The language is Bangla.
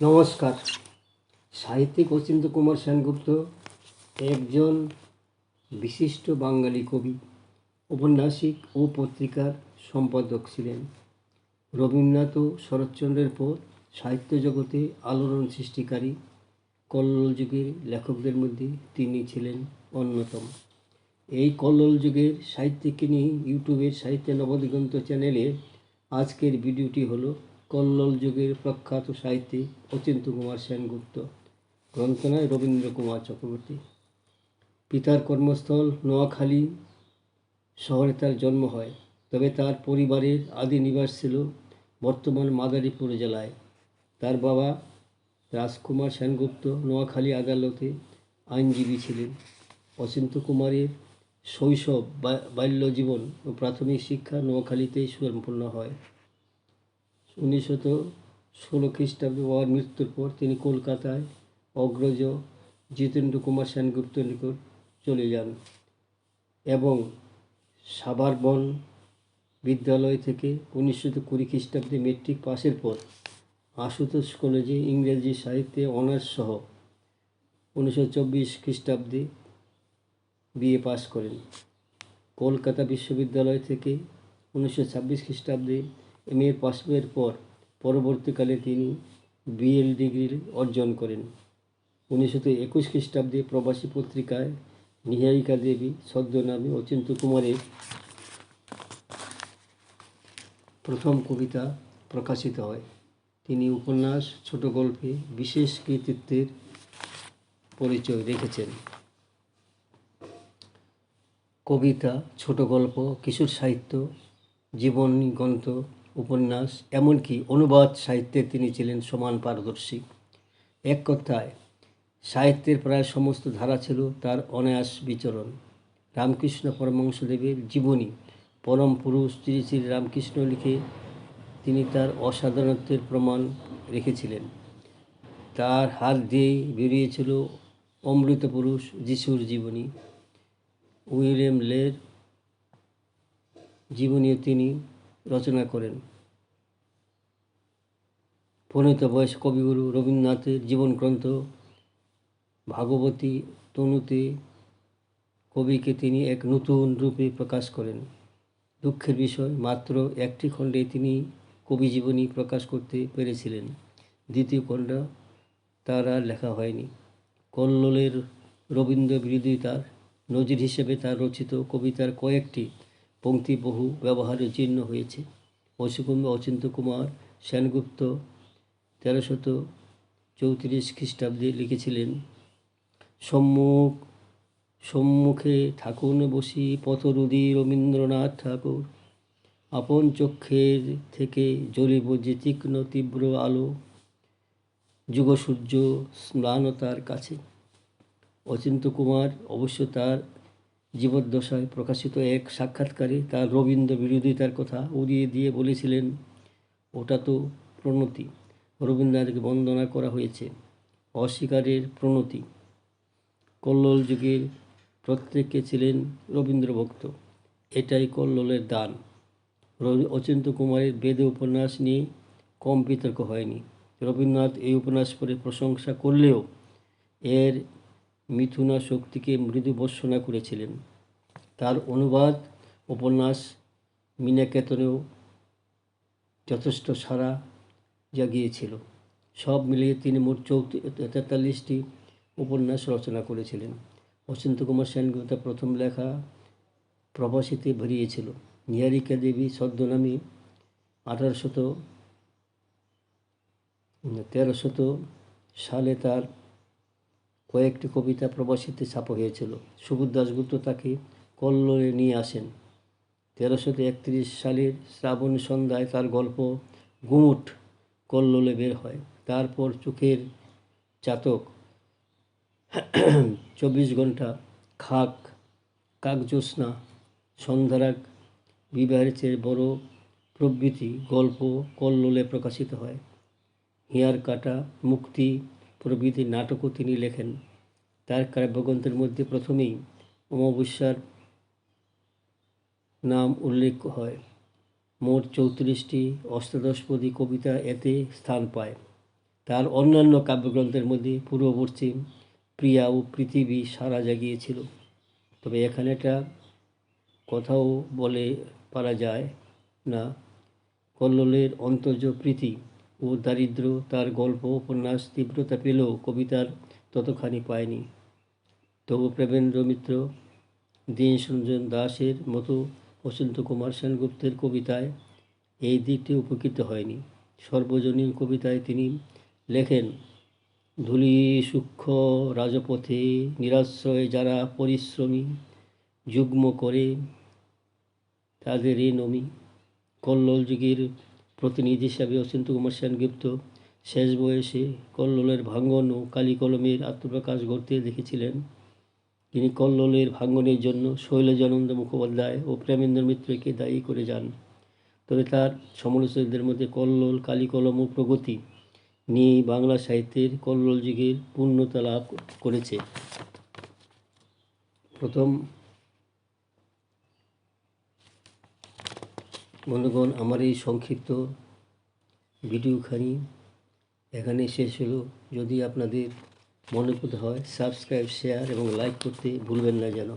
নমস্কার। সাহিত্যিক অচিন্ত কুমার সেনগুপ্ত একজন বিশিষ্ট বাঙালি কবি, ঔপন্যাসিক ও পত্রিকার সম্পাদক ছিলেন। রবীন্দ্রনাথ ও শরৎচন্দ্রের পর সাহিত্য জগতে আলোড়ন সৃষ্টিকারী, কল্লোল যুগের লেখকদের মধ্যে তিনি ছিলেন অন্যতম। এই কল্লোল যুগের সাহিত্যিককে নিয়ে ইউটিউবের সাহিত্য নবদিগন্ত চ্যানেলে আজকের ভিডিওটি হলো কল্লোল যুগের প্রখ্যাত সাহিত্যিক অচিন্ত কুমার সেনগুপ্ত গ্রন্থনায় রবীন্দ্র কুমার চক্রবর্তী। পিতার কর্মস্থল নোয়াখালী শহরে তার জন্ম হয়, তবে তার পরিবারের আদি নিবাস ছিল বর্তমান মাদারীপুর জেলায়। তার বাবা রাজকুমার সেনগুপ্ত নোয়াখালী আদালতে আইনজীবী ছিলেন। অচিন্ত কুমারের শৈশব বাল্যজীবন ও প্রাথমিক শিক্ষা নোয়াখালীতেই সম্পূর্ণ হয়। উনিশশত ষোলো খ্রিস্টাব্দে বাবার মৃত্যুর পর তিনি কলকাতায় অগ্রজ জিতেন্দ্র কুমার সেনগুপ্তের নিকট চলে যান এবং সাবারবন বিদ্যালয় থেকে উনিশশো কুড়ি খ্রিস্টাব্দে মেট্রিক পাশের পর আশুতোষ কলেজে ইংরেজি সাহিত্যে অনার্স সহ উনিশশো চব্বিশ খ্রিস্টাব্দে বিএ পাশ করেন। কলকাতা বিশ্ববিদ্যালয় থেকে উনিশশো ছাব্বিশ খ্রিস্টাব্দে এম এ পাশের পর পরবর্তীকালে তিনি বিএল ডিগ্রি অর্জন করেন। উনিশশো একুশ খ্রিস্টাব্দে প্রবাসী পত্রিকায় নিহারিকা দেবী ছদ্মনামে অচিন্ত কুমারের প্রথম কবিতা প্রকাশিত হয়। তিনি উপন্যাস, ছোট গল্পে বিশেষ কৃতিত্বের পরিচয় রেখেছেন। কবিতা, ছোট গল্প, কিশোর সাহিত্য, জীবনী গ্রন্থ উপন্যাস, এমনকি অনুবাদ সাহিত্যে তিনি ছিলেন সমান পারদর্শী। এক কথায়, সাহিত্যের প্রায় সমস্ত ধারা ছিল তার অনায়াস বিচরণ। রামকৃষ্ণ পরমহংসদেবের জীবনী, পরম পুরুষ শ্রী শ্রী রামকৃষ্ণ লিখে তিনি তার অসাধারণত্বের প্রমাণ রেখেছিলেন। তার হাত দিয়েই বেরিয়েছিল অমৃত পুরুষ যিশুর জীবনী। উইলিয়াম লের জীবনীও তিনি রচনা করেন। প্রণীত বয়স কবিগুরু রবীন্দ্রনাথের জীবনগ্রন্থ ভাগবতী তনুতে কবিকে তিনি এক নতুন রূপে প্রকাশ করেন। দুঃখের বিষয়, মাত্র একটি খণ্ডে তিনি কবি জীবনী প্রকাশ করতে পেরেছিলেন। দ্বিতীয় খণ্ড তার আর লেখা হয়নি। কল্লোলের রবীন্দ্র বিরোধিতার নজির হিসেবে তার রচিত কবিতার কয়েকটি পংক্তি বহু ব্যবহারে জীর্ণ হয়েছে। অসুকুম অচিন্ত কুমার সেনগুপ্ত তেরোশত চৌত্রিশ খ্রিস্টাব্দে লিখেছিলেন, সম্মুখ সম্মুখে ঠাকুর বসি পথরুদি রবীন্দ্রনাথ ঠাকুর। আপন চক্ষের থেকে জ্বলিব যে তীক্ষ্ণ তীব্র আলো। যুগসূর্য ম্লানতার কাছে। অচিন্ত কুমার অবশ্য তার জীবদ্দশায় প্রকাশিত এক সাক্ষাৎকারে তার রবীন্দ্র বিরোধিতার কথা উড়িয়ে দিয়ে বলেছিলেন, ওটা তো প্রণতি। রবীন্দ্রনাথকে বন্দনা করা হয়েছে। অস্বীকারের প্রণতি। কল্লোল যুগের প্রত্যেকে ছিলেন রবীন্দ্রভক্ত। এটাই কল্লোলের দান। অচিন্ত কুমারের বেদে উপন্যাস নিয়ে কম বিতর্ক হয়নি। রবীন্দ্রনাথ এই উপন্যাস পড়ে প্রশংসা করলেও এর মিথুনা শক্তিকে মৃদু বর্ষনা করেছিলেন। তার অনুবাদ, উপন্যাস, মিনাকেতনেও যথেষ্ট সারা জাগিয়েছিল। সব মিলিয়ে তিনি মোট চৌত্রিশ তেতাল্লিশটি উপন্যাস রচনা করেছিলেন। অচিন্ত কুমার সেনগুপ্ত প্রথম লেখা প্রবাসীতে ভরিয়েছিল। নিহারিকা দেবী ছদ্মনামে আঠারোশত, তেরোশত সালে তার কয়েকটি কবিতা প্রবাসীতে ছাপা হয়েছিল। সুবোধ দাশগুপ্ত তাকে কল্লোলে নিয়ে আসেন। তেরোশত একত্রিশ সালের শ্রাবণ সন্ধ্যায় তার গল্প গুমুট কল্লোলে বের হয়। তারপর চোখের চাতক চব্বিশ ঘণ্টা খাক কাকজ্যোৎস্না সন্ধ্যারাগ বিবাহের চেয়ে বড় প্রভৃতি গল্প কল্লোলে প্রকাশিত হয়। হিয়ার কাটা মুক্তি প্রভৃতি নাটকও তিনি লেখেন। তার কাব্যগ্রন্থের মধ্যে প্রথমেই অমাবস্যার নাম উল্লেখ হয়। মোট চৌত্রিশটি অষ্টাদশপদী কবিতা এতে স্থান পায়। তার অন্যান্য কাব্যগ্রন্থের মধ্যে পূর্ব পশ্চিম প্রিয়া ও পৃথিবী সারা জাগিয়েছিল। তবে এখানে একটা কথাও বলে পারা যায় না। কল্লোলের অন্তর্য প্রীতি ও দারিদ্র্য তার গল্প উপন্যাস তীব্রতা পেলেও কবিতার ততখানি পায়নি। তবু প্রেমেন্দ্র মিত্র, দীনসঞ্জন দাসের মতো বসন্ত কুমার সেনগুপ্তের কবিতায় এই দিকটি উপকৃত হয়নি। সর্বজনীন কবিতায় তিনি লেখেন, ধুলি সূক্ষ্ম রাজপথে নিরাশ্রয় যারা পরিশ্রমী, যুগ্ম করে তাদেরই নমি। কল্লোল যুগের প্রতিনিধি হিসাবে অচিন্ত কুমার সেনগুপ্ত শেষ বয়সে কল্লোলের ভাঙ্গন ও কালী কলমের আত্মপ্রকাশ ঘটতে দেখেছিলেন। তিনি কল্লোলের ভাঙ্গনের জন্য শৈলজানন্দ মুখোপাধ্যায় ও প্রেমেন্দ্র মিত্রকে দায়ী করে যান। তবে তার সমালোচকদের মধ্যে কল্লোল কালীকলম ও প্রগতি নিয়ে বাংলা সাহিত্যের কল্লোল যুগের পূর্ণতা লাভ করেছে। প্রথম বন্ধুগণ, আমার এই সংক্ষিপ্ত ভিডিওখানি এখানে শেষ হলো। যদি আপনাদের মনে করতে হয় সাবস্ক্রাইব শেয়ার এবং লাইক করতে ভুলবেন না যেন।